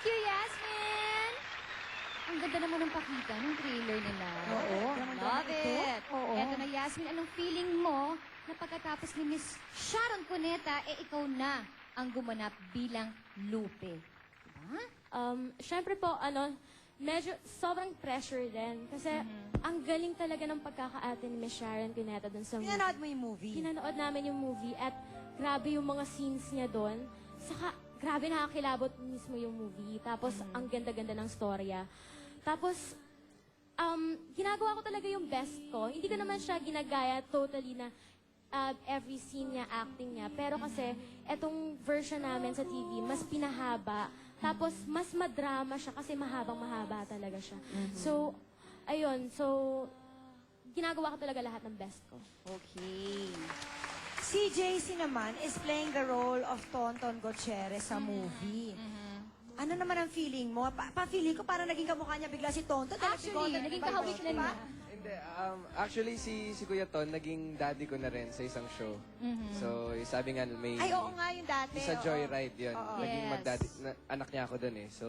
Thank you, Yasmin! Ang ganda naman ng pakita ng trailer nila. Oo. Love it. Oo. Eto na, Yasmin, anong feeling mo na pagkatapos ni Miss Sharon Cuneta, eh ikaw na ang gumanap bilang Lupe? Diba? Um, Siyempre po, ano, medyo sobrang pressure din. Kasi ang galing talaga ng pagkakaate ni Miss Sharon Cuneta dun sa movie. Pinanood mo yung movie? Pinanood namin yung movie at grabe yung mga scenes niya doon. Saka, grabe nakakilabot mismo yung movie. Tapos, ang ganda-ganda ng storya. Tapos, um, ginagawa ko talaga yung best ko. Hindi ko naman siya ginagaya totally na uh, every scene niya, acting niya. Pero kasi, etong version namin sa TV, mas pinahaba. Tapos, mas madrama siya kasi mahabang mahaba talaga siya. So, ayun. So, ginagawa ko talaga lahat ng best ko. Okay. Si JC naman is playing the role of Tonton Gutierrez sa movie. Ano naman ang feeling mo? Pa, pa feeling ko parang naging kamukha niya bigla si Tonton. dahil Actually, nagbigote- naging kahawik na niya. Hindi, um, actually si si Kuya Ton naging daddy ko na rin sa isang show. So, yung sabi nga may Ay, oo nga yung dati. sa oo. Joyride 'yun. Naging Yes. magdaddy na, anak niya ako doon eh. So,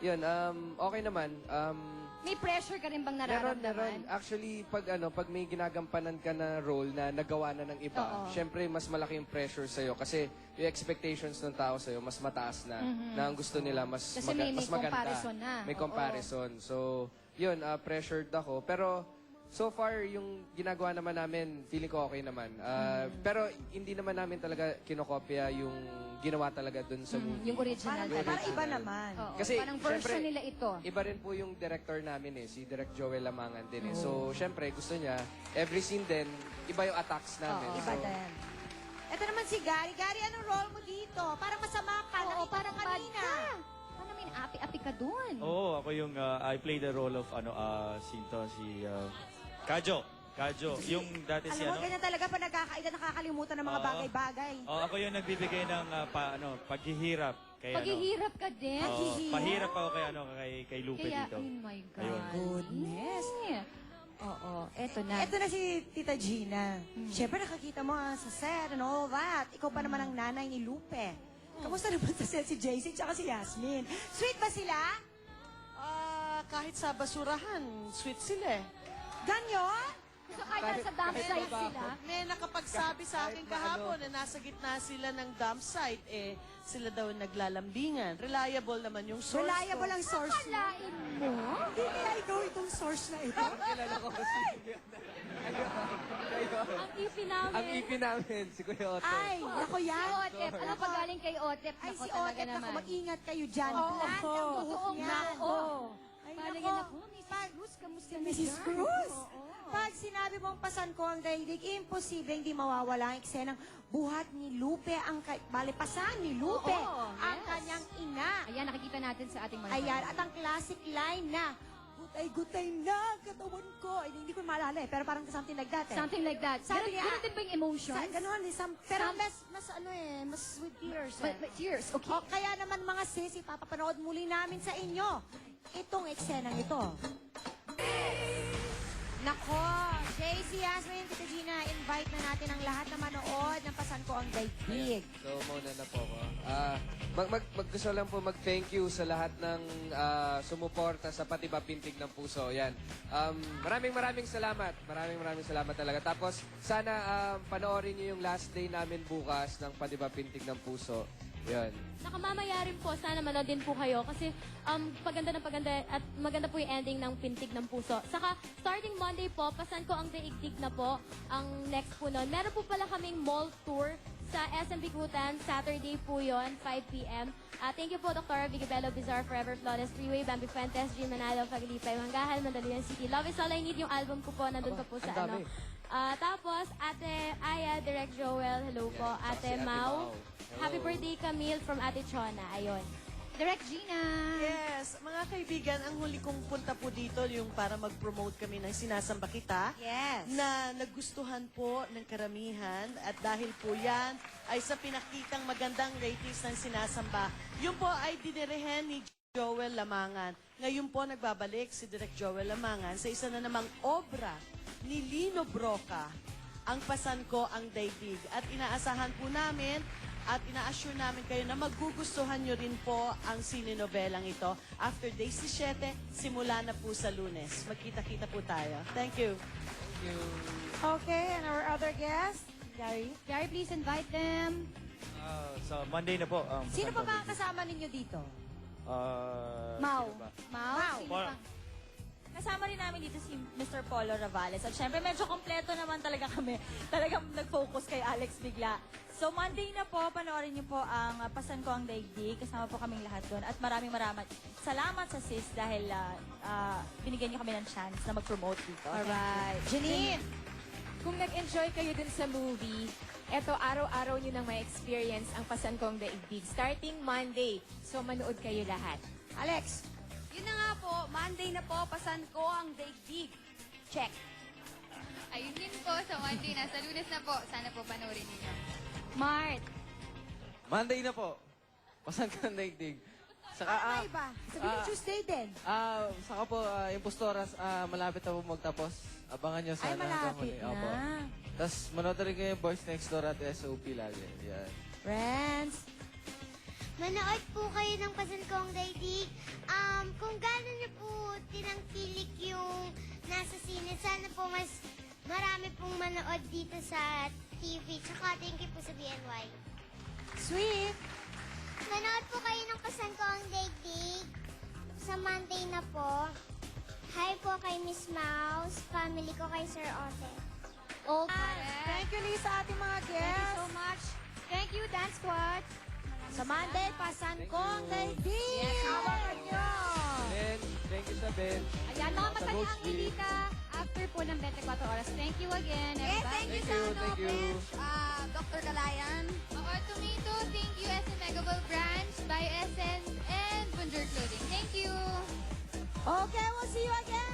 'yun um okay naman. Um May pressure ka rin bang Meron, nararamdaman? meron. Actually, pag ano, pag may ginagampanan ka na role na nagawa na ng iba, Oo. syempre mas malaki yung pressure sa'yo kasi yung expectations ng tao sa'yo mas mataas na. Na ang gusto nila mas. Kasi may- may mas maganda. comparison na. May Oo. comparison. So, yun, uh, pressured ako. Pero, so far, yung ginagawa naman namin, feeling ko okay naman. Uh, Mm. Pero, hindi naman namin talaga kinokopya yung ginawa talaga dun sa movie. Mm, Yung original Parang, talaga. parang iba naman. Oo, Kasi, parang version syempre, nila ito. Iba rin po yung director namin eh, si Direct Joel Lamangan din eh. Oh. So, syempre, gusto niya, every scene din, iba yung attacks namin. Oo. Iba So, din. Ito naman si Gary. Gary, anong role mo dito? Parang masama ka. Oo, Nakita parang ko bad kanina. ka. Parang may api-api ka dun. Oo, ako yung, uh, I play the role of, ano, uh, sinto, si, uh, Kajo. Kajo. Yung dati si, Alam mo, ano, ganyan talaga pa nagkakaida, nakakalimutan ng mga Oo. bagay-bagay. oh, ako yung nagbibigay ng, uh, pa, ano, paghihirap. Kay, ano, Paghihirap ka din. Oo, Paghihirap. pahirap ako kay, ano, kay, kay Lupe Kaya, dito. oh my God. Ayun. Goodness. Oo, eto na. Ito na si Tita Gina. Siyempre nakakita mo ah, sa set and all that. Ikaw pa naman ang nanay ni Lupe. Kamusta naman sa set si JC at si Yasmin? Sweet ba sila? Ah, kahit sa basurahan, sweet sila eh. Ganyan? So, kaya sa dump site sila. May nakapagsabi sa akin kahapon na nasa gitna sila ng dump site, eh, sila daw naglalambingan. Reliable naman yung source Reliable ko. ang source mo. Kalain mo? Hindi kaya ikaw itong source na ito. kilala ko si Ang ipi namin. Ang ipi namin, si Kuya Otto. Ay, ako Si yan. Otep. Ano pa galing kay Otep? Ay, Nako, si talaga Otet, ako naman. mag-ingat kayo dyan. Oo, Plant ang oo. buhok Oo, niyan. nako. Ay, Parang nako. yan ako, Mrs. Cruz, kamusta na Mrs. dyan? Cruz, Oo. Pag sinabi mong pasan ko ang daigdig, imposible hindi mawawala ang eksenang buhat ni Lupe, ang ka- bali, pasan ni Lupe, Oo, ang yes. kanyang ina. Ayan, nakikita natin sa ating mga Ayan, at ang classic line na, gutay-gutay na katawan ko. Ay, hindi ko maalala eh, pero parang something like that eh. Something like that. Sabi Ganun, niya, ganun din ba yung emotions? Sa, ganun, eh, some, pero Some- mas, mas ano eh, mas with tears eh. But, but tears, okay. O kaya naman mga sis, ipapapanood muli namin sa inyo itong eksenang ito. Nako, JC Yasmin, Tita Gina, invite na natin ang lahat na manood ng Pasan Ko Ang Daigdig. So, mauna na po ako. Ah, mag, mag, mag, gusto lang po mag-thank you sa lahat ng ah, sumuporta sa Pati Pintig ng Puso. Yan. Um, maraming maraming salamat. Maraming maraming salamat talaga. Tapos, sana um, panoorin niyo yung last day namin bukas ng Pati Pintig ng Puso. Yan. Saka mamaya rin po, sana manood din po kayo kasi um, paganda ng paganda at maganda po yung ending ng Pintig ng Puso. Saka starting Monday po, pasan ko ang daigdig na po ang next po nun. Meron po pala kaming mall tour sa SM Bikutan, Saturday po yon 5pm. Ah, thank you po, Dr. Vigibello Bizarre Forever Flawless Freeway, Bambi Fuentes, G. Manalo, Paglipay, Manggahan, Mandaluyong City. Love is all I need yung album ko po, nandun pa po sa ano. Ah, tapos, Ate Aya, Direct Joel, hello po. Ate si Ate Mau, Mau. Happy birthday Camille from Ate Chona. Ayun. Direct Gina. Yes, mga kaibigan, ang huli kong punta po dito yung para mag-promote kami ng Sinasamba Kita. Yes. na nagustuhan po ng karamihan at dahil po yan ay sa pinakitang magandang ratings ng sinasamba. Yun po ay dinirehan ni Joel Lamangan. Ngayon po nagbabalik si Direk Joel Lamangan sa isa na namang obra ni Lino Broca, Ang Pasan Ko Ang Daigdig. At inaasahan po namin at ina-assure namin kayo na magugustuhan nyo rin po ang sininovelang ito. After day 17, simula na po sa lunes. Magkita-kita po tayo. Thank you. Okay, and our other guest, Gary. Gary, please invite them. Ah, sa Monday na po. Um, Sino pa ba ang kasama ninyo dito? Ah, Mau. sino ba? Mau, Mau. sino pang- Kasama rin namin dito si Mr. Polo Ravales. At syempre, medyo kompleto naman talaga kami. Talagang nag-focus kay Alex bigla. So, Monday na po, panoorin niyo po ang uh, Pasan Ko ang Daigdig. Kasama po kaming lahat doon. At maraming maraming salamat sa sis dahil ah, ah, binigyan niyo kami ng chance na mag-promote dito. Alright. Janine! Kung nag-enjoy kayo dun sa movie, eto araw-araw nyo nang may experience ang Pasan Kong Daigdig. Starting Monday. So, manood kayo lahat. Alex! Yun na nga po, Monday na po, pasan ko ang daigdig. Check. Ayun din po sa Monday na. Sa lunes na po. Sana po panoorin ninyo. Mart. Monday na po. Pasan ka ng daigdig. Saka, Ano ah, iba? Sabihin ah, Tuesday din. ah, saka po, ah, yung Postoras, ah, malapit na po magtapos. Abangan nyo Ay, sana. hanggang malapit huli. Opo. na. Tapos, manood na rin kayo yung Boys Next Door at SOP lagi. Yan. Friends! Manood po kayo ng Pasan Kong Daigdig. Um, kung gano'n niyo po tinangkilik yung nasa sine, sana po mas marami pong manood dito sa TV. Tsaka thank you po sa BNY. Sweet! Manood po kayo ng Pasan Kong Daigdig sa Monday na po. Hi po kay Miss Mouse, family ko kay Sir Ote. All correct. Thank you, Lisa, ating mga Thank you guests. so much. Thank you, Dance Squad. Sa Monday, pasan Thank ko ang you. daigdig. Yes, Abangan nyo. Ben, thank you sa Ben. Ayan, mga Coach ang G. Elita after po ng 24 oras. Thank you again, everybody. thank you Thank sa you, ano, thank you. Bench, ah, Dr. Galayan. Ako, Tomato, thank you, SM Megaball Branch, by Essence, and Bonjour Clothing. Thank you! Okay, we'll see you again.